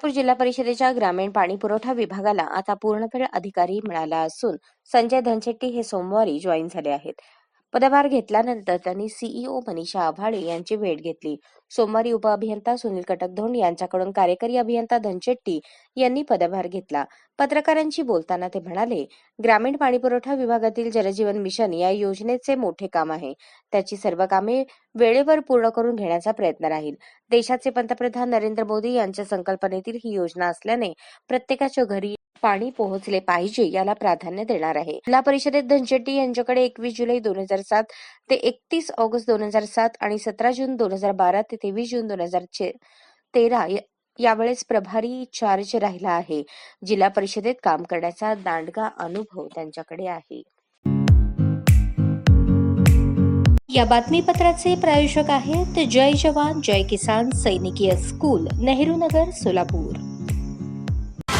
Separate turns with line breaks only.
नागपूर जिल्हा परिषदेच्या ग्रामीण पाणी पुरवठा विभागाला आता पूर्णवेळ अधिकारी मिळाला असून संजय धनशेट्टी हे सोमवारी जॉईन झाले आहेत. पदभार घेतल्यानंतर त्यांनी सीईओ मनीषा आभाळे यांची भेट घेतली. सोमवारी उपअभियंता सुनील कटकधोंड यांच्याकडून कार्यकारी अभियंता धनशेट्टी यांनी पदभार घेतला. पत्रकारांशी बोलताना ते म्हणाले ग्रामीण पाणीपुरवठा विभागातील जलजीवन मिशन या योजनेचे मोठे काम आहे. त्याची सर्व कामे वेळेवर पूर्ण करून घेण्याचा प्रयत्न राहील. देशाचे पंतप्रधान नरेंद्र मोदी यांच्या संकल्पनेतील ही योजना असल्याने प्रत्येकाच्या घरी पाणी पोहोचले पाहिजे याला प्राधान्य देणार आहे. जिल्हा परिषदेत धनशेट्टी यांच्याकडे एकवीस जुलै दोन हजार सात ते एकतीस ऑगस्ट दोन हजार सात आणि सतरा जून दोन हजार बारा ते तेवीस जून दोन हजार तेरा यावेळेस प्रभारी चार्ज राहिला आहे. जिल्हा परिषदेत काम करण्याचा दांडगा अनुभव त्यांच्याकडे आहे. या बातमीपत्राचे प्रायोजक आहेत जय जवान जय किसान सैनिकीय स्कूल नेहरू नगर सोलापूर.